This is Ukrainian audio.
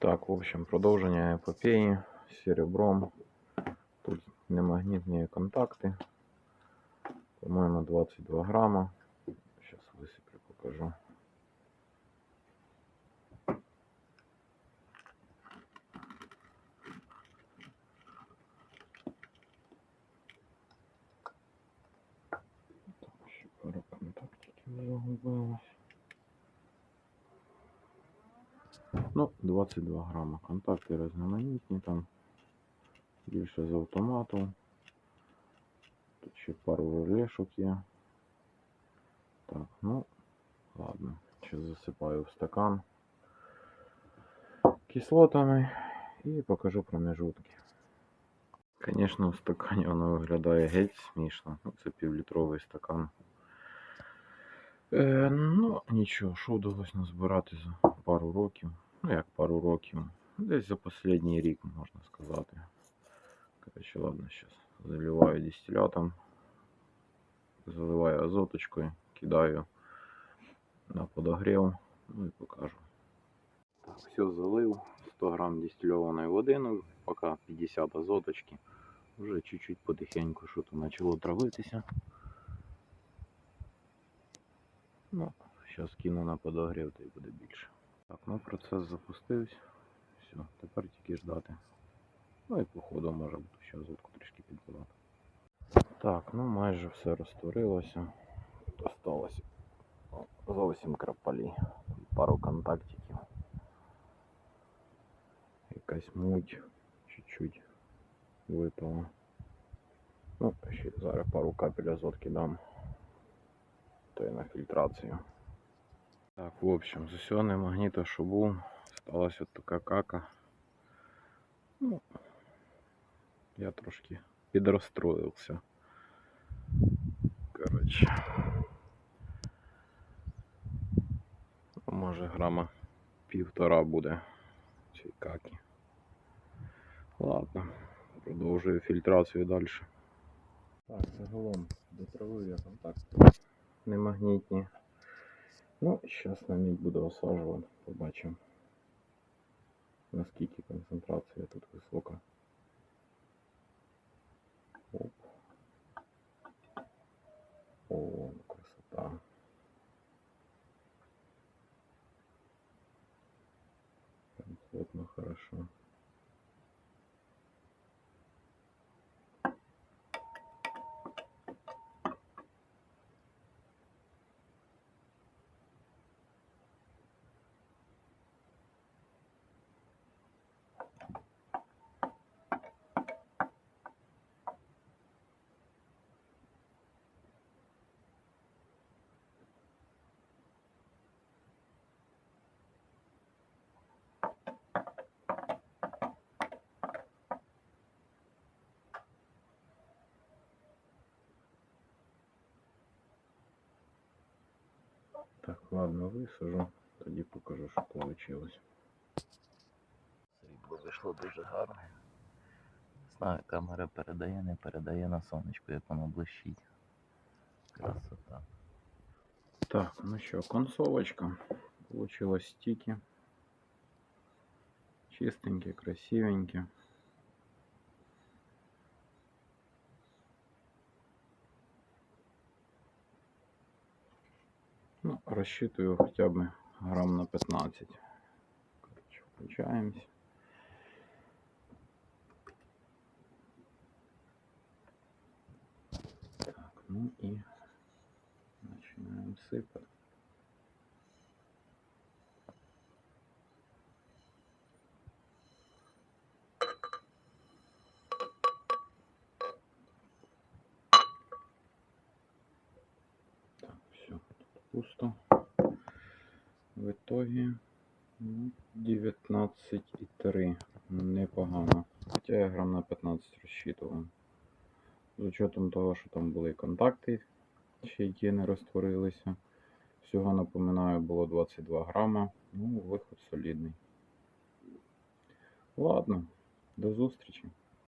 Так, в общем, продовження епопеї з серебром. Тут немагнітні контакти. По-моєму, 22 грама. Зараз висиплю, покажу. Так, ще пару контактиків загубилось. Ну, 22 грама. Контакти різноманітні там. Більше з автомату. Тут ще пару релешок є. Так, ну, ладно. Ще засипаю в стакан кислотами і покажу промежутки. Звісно, в стакані воно виглядає геть смішно. Ну, це півлітровий стакан. Е, ну, нічого, що вдалося назбирати за пару років. Ну, як пару років. Десь за останній рік, можна сказати. Короче, ладно, сейчас заливаю дистиллятом, заливаю азоточкою, кидаю на подогрів, ну і покажу. Все залив, 100 грам дистильованої води, ну поки 50 азоточки. Вже чуть-чуть потихеньку що то почало травитися. Ну, зараз кину на подогрів, то й буде більше. Так, ну процес запустився. Все, тепер тільки ждати. Ну і по ходу може бути ще азотку трішки підбивати. Так, ну майже все розтворилося. Тут осталося зовсім крапалі. Пару контактиків. Якась муть чуть-чуть випала. Ну, ще зараз пару капель азотки дам. То й на фільтрацію. Так, в общем, з усього немагніту, що був, сталася от така кака. Ну, я трошки підрозстроївся. Коротше. Ну, Може грама півтора буде цієї каки. Ладно, продовжую фільтрацію далі. Так, загалом дотравив я контакти немагнітні. Ну, зараз на мідь буду осаджувати, побачимо. Наскільки концентрація тут висока. Оп. О, красота. Так, ладно, висажу, тоді покажу, що вийшло. Срібло вийшло дуже гарно. Знаю, камера передає, не передає на сонечку, як воно блищить. Красота. Так, ну що, концовочка. Получилось стики. Чистенькие, красивенькие. Ну, рассчитываю хотя бы грамм на 15. Короче, включаемся. Так, ну и начинаем сыпать. Пусто. В ну, 19,3. Непогано. Хоча я грам на 15 розчитував. З учетом того, що там були контакти, ще які не розтворилися. Всього напоминаю, було 22 грама. Ну, виход солідний. Ладно, до зустрічі.